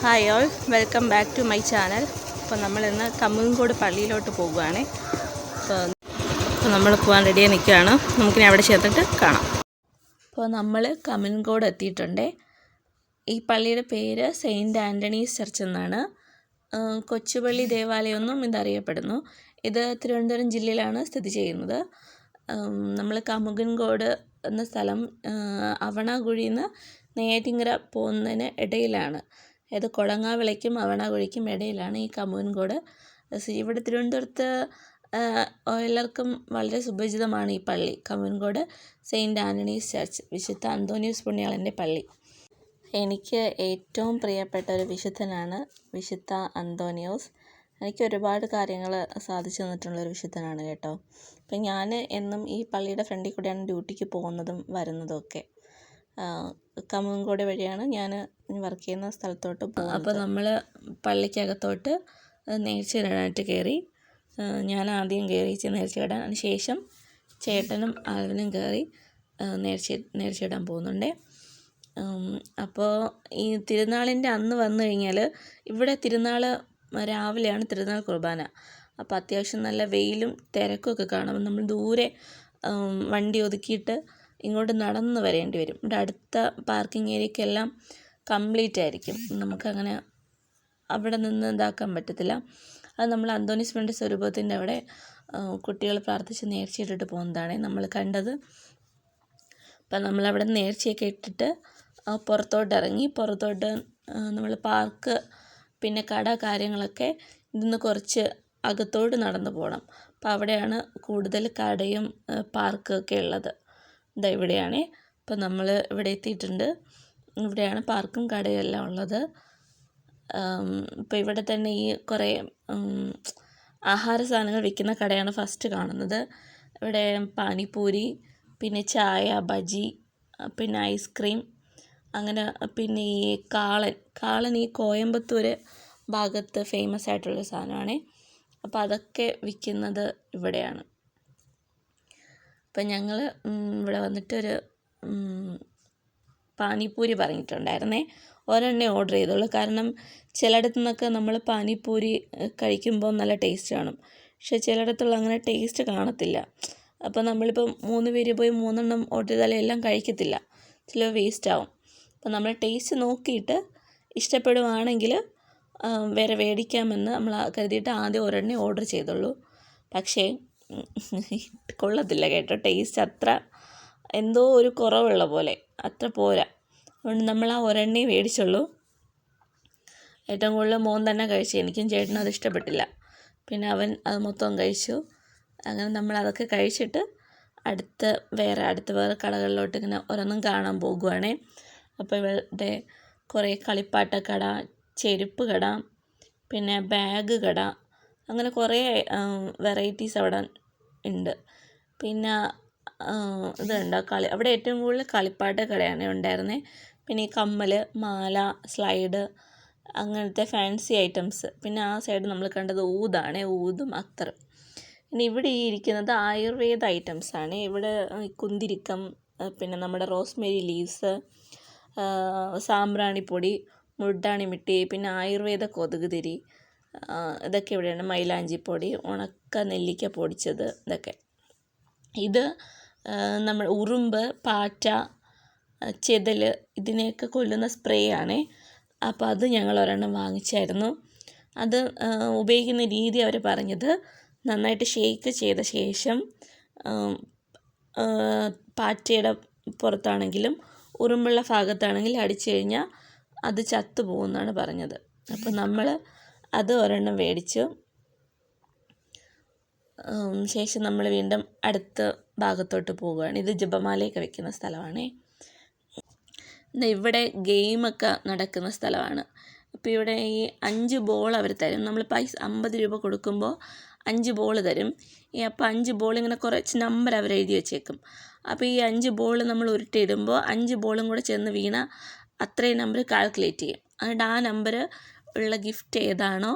Hi all welcome back to my channel അപ്പോൾ നമ്മൾ ഇന്ന് കമ്മുങ്കോട് പള്ളിയിലോട്ട് പോവുകയാണ് അപ്പോൾ അപ്പോൾ നമ്മൾ പോകാൻ റെഡിയായി നിൽക്കുകയാണ്. നമുക്കിനി അവിടെ ചേർത്തിട്ട് കാണാം. അപ്പോൾ നമ്മൾ കമ്മുങ്കോട് എത്തിയിട്ടുണ്ട്. ഈ പള്ളിയുടെ പേര് സെയിന്റ് ആന്റണീസ് ചർച്ച് എന്നാണ്. കൊച്ചുപള്ളി ദേവാലയം എന്നും ഇതറിയപ്പെടുന്നു. ഇത് തിരുവനന്തപുരം ജില്ലയിലാണ് സ്ഥിതി ചെയ്യുന്നത്. നമ്മൾ കമുകൻകോട് എന്ന സ്ഥലം അവണാകുഴിയിൽ നിന്ന് നെയ്യാറ്റിങ്കര പോകുന്നതിന് ഇടയിലാണ്. അതായത് കൊടങ്ങാവിളയ്ക്കും അവണാകുഴിക്കും ഇടയിലാണ് ഈ കമുകൻകോട് സ്ഥിതി ഇവിടെ തിരുവനന്തപുരത്ത് എല്ലാവർക്കും വളരെ സുപരിചിതമാണ് ഈ പള്ളി. കമുകൻകോട് സെയിന്റ് ആന്റണീസ് ചർച്ച് വിശുദ്ധ അന്തോണിയൂസ് പുണ്യാളന്റെ പള്ളി. എനിക്ക് ഏറ്റവും പ്രിയപ്പെട്ട ഒരു വിശുദ്ധനാണ് വിശുദ്ധ അന്തോണിയോസ്. എനിക്ക് ഒരുപാട് കാര്യങ്ങൾ സാധിച്ചു തന്നിട്ടുള്ളൊരു വിശുദ്ധനാണ് കേട്ടോ. അപ്പം ഞാൻ എന്നും ഈ പള്ളിയുടെ ഫ്രണ്ടിൽ കൂടെയാണ് ഡ്യൂട്ടിക്ക് പോകുന്നതും വരുന്നതും ഒക്കെ. കമുങ്കോട് വഴിയാണ് ഞാൻ വർക്ക് ചെയ്യുന്ന സ്ഥലത്തോട്ട് പോകുന്നത്. അപ്പോൾ നമ്മൾ പള്ളിക്കകത്തോട്ട് നേർച്ചയിടാനായിട്ട് കയറി ഞാൻ ആദ്യം കയറി നേർച്ചയിടാൻ അതിന് ശേഷം ചേട്ടനും ആൽവിനും കയറി നേഴ്ച നേർച്ച നേർച്ചയിടാൻ പോകുന്നുണ്ട്. അപ്പോൾ ഈ തിരുനാളിന്റെ അന്ന് വന്നു കഴിഞ്ഞാൽ ഇവിടെ തിരുനാൾ രാവിലെയാണ് തിരുനാൾ കുർബാന. അപ്പോൾ അത്യാവശ്യം നല്ല വെയിലും തിരക്കുമൊക്കെ കാണും. അപ്പം നമ്മൾ ദൂരെ വണ്ടി ഒതുക്കിയിട്ട് ഇങ്ങോട്ട് നടന്ന് വരേണ്ടി വരും. ഇവിടെ അടുത്ത പാർക്കിംഗ് ഏരിയക്കെല്ലാം കംപ്ലീറ്റ് ആയിരിക്കും. നമുക്കങ്ങനെ അവിടെ നിന്ന് ഇതാക്കാൻ പറ്റത്തില്ല. അത് നമ്മൾ അന്തോണിസ് ഫ്രണ്ട് സ്വരൂപത്തിന്റെ അവിടെ കുട്ടികൾ പ്രാർത്ഥിച്ച് നേർച്ചയിട്ടിട്ട് പോകുന്നതാണ് നമ്മൾ കണ്ടത്. അപ്പം നമ്മളവിടെ നേർച്ചയൊക്കെ ഇട്ടിട്ട് പുറത്തോട്ട് ഇറങ്ങി പുറത്തോട്ട് നമ്മൾ പാർക്ക് പിന്നെ കട കാര്യങ്ങളൊക്കെ ഇതിന്ന് കുറച്ച് അകത്തോട്ട് നടന്നു പോകണം. അപ്പോൾ അവിടെയാണ് കൂടുതൽ കടയും പാർക്കൊക്കെ ഉള്ളത്. ഇതാ ഇവിടെയാണ്. അപ്പം നമ്മൾ ഇവിടെ എത്തിയിട്ടുണ്ട്. ഇവിടെയാണ് പാർക്കും കടയും എല്ലാം ഉള്ളത്. ഇപ്പോൾ ഇവിടെ തന്നെ ഈ കുറേ ആഹാര സാധനങ്ങൾ വിൽക്കുന്ന കടയാണ് ഫസ്റ്റ് കാണുന്നത്. ഇവിടെ പാനിപൂരി പിന്നെ ചായ ബജി പിന്നെ ഐസ്ക്രീം അങ്ങനെ പിന്നെ ഈ കാളൻ കാളൻ ഈ കോയമ്പത്തൂർ ഭാഗത്ത് ഫേമസ് ആയിട്ടുള്ള സാധനമാണ്. അപ്പോൾ അതൊക്കെ വിൽക്കുന്നത് ഇവിടെയാണ്. അപ്പം ഞങ്ങൾ ഇവിടെ വന്നിട്ടൊരു പാനിപ്പൂരി പറഞ്ഞിട്ടുണ്ടായിരുന്നേ. ഒരെണ്ണേ ഓർഡർ ചെയ്തുള്ളൂ. കാരണം ചിലയിടത്തു നിന്നൊക്കെ നമ്മൾ പാനിപ്പൂരി കഴിക്കുമ്പോൾ നല്ല ടേസ്റ്റ് കാണും. പക്ഷേ ചിലയിടത്തുള്ള അങ്ങനെ ടേസ്റ്റ് കാണത്തില്ല. അപ്പോൾ നമ്മളിപ്പോൾ മൂന്ന് പേര് പോയി മൂന്നെണ്ണം ഓർഡർ ചെയ്താലും എല്ലാം കഴിക്കത്തില്ല. ചില വേസ്റ്റ് ആവും. അപ്പോൾ നമ്മൾ ടേസ്റ്റ് നോക്കിയിട്ട് ഇഷ്ടപ്പെടുവാണെങ്കിൽ വേറെ മേടിക്കാമെന്ന് നമ്മൾ കരുതിയിട്ട് ആദ്യം ഒരെണ്ണേ ഓർഡർ ചെയ്തുള്ളൂ. പക്ഷേ കൊള്ളത്തില്ല കേട്ടോ. ടേസ്റ്റ് അത്ര എന്തോ ഒരു കുറവുള്ള പോലെ. അത്ര പോരാ. അതുകൊണ്ട് നമ്മൾ ആ ഒരെണ്ണേ മേടിച്ചുള്ളൂ. ഏറ്റവും കൂടുതൽ മോൻ തന്നെ കഴിച്ചു. എനിക്കും ചേട്ടനും അത് ഇഷ്ടപ്പെട്ടില്ല. പിന്നെ അവൻ അത് മൊത്തം കഴിച്ചു. അങ്ങനെ നമ്മൾ അതൊക്കെ കഴിച്ചിട്ട് അടുത്ത വേറെ അടുത്ത വേറെ കടകളിലോട്ട് ഇങ്ങനെ ഓരോന്നും കാണാൻ പോകുവാണേ. അപ്പോൾ ഇവരുടെ കുറേ കളിപ്പാട്ട കട ചെരുപ്പ് കട പിന്നെ ബാഗ് കട അങ്ങനെ കുറേ വെറൈറ്റീസ് അവിടെ ഉണ്ട്. പിന്നെ ഇതുണ്ട്. കളി അവിടെ ഏറ്റവും കൂടുതൽ കളിപ്പാട്ട കടയാണ് ഉണ്ടായിരുന്നത് പിന്നെ ഈ കമ്മൽ മാല സ്ലൈഡ് അങ്ങനത്തെ ഫാൻസി ഐറ്റംസ്. പിന്നെ ആ സൈഡ് നമ്മൾ കണ്ടത് ഊതാണ് ഊതും അത്ര പിന്നെ ഇവിടെ ഈ ഇരിക്കുന്നത് ആയുർവേദ ഐറ്റംസ് ആണ്. ഇവിടെ കുന്തിരിക്കം പിന്നെ നമ്മുടെ റോസ്മേരി ലീവ്സ് സാമ്പ്രാണിപ്പൊടി മുൾട്ടാണി മിട്ടി പിന്നെ ആയുർവേദ കൊതുക് തിരി ഇതൊക്കെ ഇവിടെയാണ് മൈലാഞ്ചിപ്പൊടി ഉണക്ക നെല്ലിക്ക പൊടിച്ചത് ഇതൊക്കെ. ഇത് നമ്മൾ ഉറുമ്പ് പാറ്റ ചെതൽ ഇതിനെയൊക്കെ കൊല്ലുന്ന സ്പ്രേ ആണേ. അപ്പോൾ അത് ഞങ്ങൾ ഒരെണ്ണം വാങ്ങിച്ചായിരുന്നു. അത് ഉപയോഗിക്കുന്ന രീതി അവർ പറഞ്ഞത് നന്നായിട്ട് ഷേക്ക് ചെയ്ത ശേഷം പാറ്റയുടെ പുറത്താണെങ്കിലും ഉറുമ്പുള്ള ഭാഗത്താണെങ്കിലും അടിച്ചു കഴിഞ്ഞാൽ അത് ചത്തു പോകുമെന്നാണ് പറഞ്ഞത്. അപ്പോൾ നമ്മൾ അത് ഒരെണ്ണം മേടിച്ചു. ശേഷം നമ്മൾ വീണ്ടും അടുത്ത ഭാഗത്തോട്ട് പോവുകയാണ്. ഇത് ജപമാലയൊക്കെ വെക്കുന്ന സ്ഥലമാണേ. ഇവിടെ ഗെയിമൊക്കെ നടക്കുന്ന സ്ഥലമാണ്. അപ്പോൾ ഇവിടെ ഈ അഞ്ച് ബോൾ അവർ തരും. നമ്മൾ പൈസ അമ്പത് രൂപ കൊടുക്കുമ്പോൾ അഞ്ച് ബോൾ തരും. ഈ അപ്പോൾ അഞ്ച് ബോൾ ഇങ്ങനെ കുറച്ച് നമ്പർ അവർ എഴുതി വെച്ചേക്കും. അപ്പോൾ ഈ അഞ്ച് ബോൾ നമ്മൾ ഉരുട്ടിയിടുമ്പോൾ അഞ്ച് ബോളും കൂടെ ചെന്ന് വീണ അത്രയും നമ്പർ കാൽക്കുലേറ്റ് ചെയ്യും. എന്നിട്ട് ആ നമ്പർ ഉള്ള ഗിഫ്റ്റ് ഏതാണോ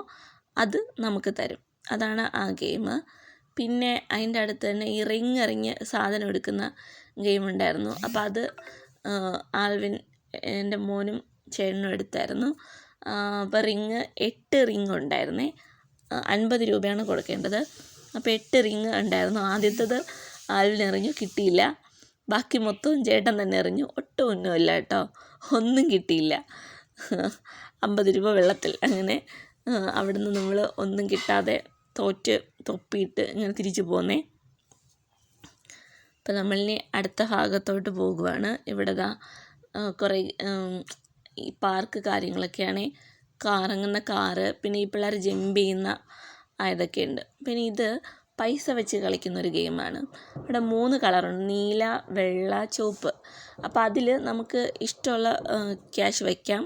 അത് നമുക്ക് തരും. അതാണ് ആ ഗെയിം. പിന്നെ അതിന്റെ അടുത്ത് തന്നെ ഈ റിങ് എറിഞ്ഞ് സാധനം എടുക്കുന്ന ഗെയിം ഉണ്ടായിരുന്നു. അപ്പോൾ അത് ആൽവിൻ എന്റെ മോനും ചേട്ടനും എടുത്തായിരുന്നു. അപ്പോൾ റിങ് എട്ട് റിങ് ഉണ്ടായിരുന്നേ. അൻപത് രൂപയാണ് കൊടുക്കേണ്ടത്. അപ്പോൾ എട്ട് റിങ് ഉണ്ടായിരുന്നു. ആദ്യത്തേത് ആൽവിൻ എറിഞ്ഞു കിട്ടിയില്ല. ബാക്കി മൊത്തവും ചേട്ടൻ തന്നെ എറിഞ്ഞു. ഒട്ടും ഒന്നുമില്ല കേട്ടോ. ഒന്നും കിട്ടിയില്ല. അമ്പത് രൂപ വെള്ളത്തിൽ അങ്ങനെ അവിടുന്ന് നമ്മൾ ഒന്നും കിട്ടാതെ തോറ്റ് തൊപ്പിയിട്ട് ഇങ്ങനെ തിരിച്ചു പോന്നേ. അപ്പോൾ നമ്മളിനി അടുത്ത ഭാഗത്തോട്ട് പോകുവാണ്. ഇവിടെ ദാ കുറേ ഈ പാർക്ക് കാര്യങ്ങളൊക്കെയാണ്. കറങ്ങുന്ന കാറ് പിന്നെ ഈ പിള്ളേർ ജമ്പ് ചെയ്യുന്ന ഇതൊക്കെയുണ്ട് പിന്നെ ഇത് പൈസ വെച്ച് കളിക്കുന്ന ഒരു ഗെയിമാണ്. ഇവിടെ മൂന്ന് കളറുണ്ട്. നീല വെള്ള ചുവപ്പ്. അപ്പോൾ അതിൽ നമുക്ക് ഇഷ്ടമുള്ള ക്യാഷ് വയ്ക്കാം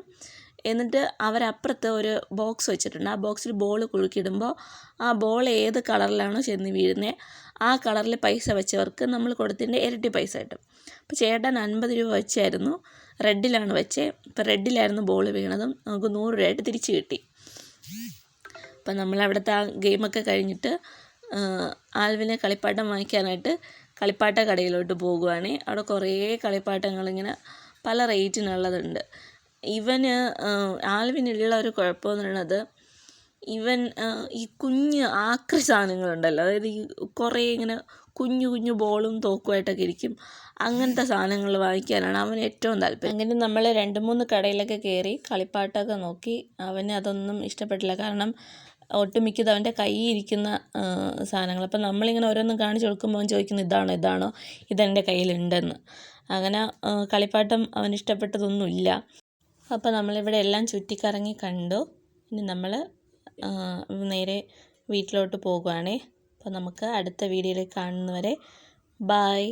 എന്നിട്ട് അവരപ്പുറത്ത് ഒരു ബോക്സ് വെച്ചിട്ടുണ്ട്. ആ ബോക്സിൽ ബോൾ കുലുക്കിയിടുമ്പോൾ ആ ബോൾ ഏത് കളറിലാണോ ചെന്ന് വീഴുന്നത് ആ കളറിൽ പൈസ വെച്ചവർക്ക് നമ്മൾ കൊടുത്തതിന്റെ ഇരട്ടി പൈസ കിട്ടും. അപ്പോൾ ചേട്ടൻ അൻപത് രൂപ വെച്ചായിരുന്നു. റെഡിലാണ് വെച്ചേ. ഇപ്പോൾ റെഡിലായിരുന്നു ബോൾ വീണതും. നമുക്ക് നൂറ് രൂപയായിട്ട് തിരിച്ച് കിട്ടി. അപ്പം നമ്മളവിടുത്തെ ആ ഗെയിമൊക്കെ കഴിഞ്ഞിട്ട് ആൽവിനെ കളിപ്പാട്ടം വാങ്ങിക്കാനായിട്ട് കളിപ്പാട്ട കടയിലോട്ട് പോകുവാണേ. അവിടെ കുറേ കളിപ്പാട്ടങ്ങളിങ്ങനെ പല റേറ്റിനുള്ളതുണ്ട് ഇവന് ആൽവിനുള്ള ഒരു കുഴപ്പമെന്ന് പറയുന്നത് ഇവൻ ഈ കുഞ്ഞ് ആക്രി സാധനങ്ങളുണ്ടല്ലോ. അതായത് ഈ കുറേ ഇങ്ങനെ കുഞ്ഞു കുഞ്ഞു ബോളും തോക്കുമായിട്ടൊക്കെ ഇരിക്കും. അങ്ങനത്തെ സാധനങ്ങൾ വാങ്ങിക്കാനാണ് അവന് ഏറ്റവും താല്പര്യം. അങ്ങനെ നമ്മൾ രണ്ട് മൂന്ന് കടയിലൊക്കെ കയറി കളിപ്പാട്ടമൊക്കെ നോക്കി അവന് അതൊന്നും ഇഷ്ടപ്പെട്ടില്ല. കാരണം ഒട്ടുമിക്കത് അവന്റെ കയ്യിൽ ഇരിക്കുന്ന സാധനങ്ങൾ. അപ്പം നമ്മളിങ്ങനെ ഓരോന്നും കാണിച്ചു കൊടുക്കുമ്പോൾ അവൻ ചോദിക്കുന്നു ഇതാണോ ഇതാണോ? ഇതെന്റെ കയ്യിലുണ്ടെന്ന്. അങ്ങനെ കളിപ്പാട്ടം അവൻ ഇഷ്ടപ്പെട്ടതൊന്നുമില്ല. അപ്പോൾ നമ്മളിവിടെ എല്ലാം ചുറ്റിക്കറങ്ങി കണ്ടു. ഇനി നമ്മൾ നേരെ വീട്ടിലോട്ട് പോകുവാണേ. അപ്പോൾ നമുക്ക് അടുത്ത വീഡിയോയിൽ കാണുന്നവരെ ബായ്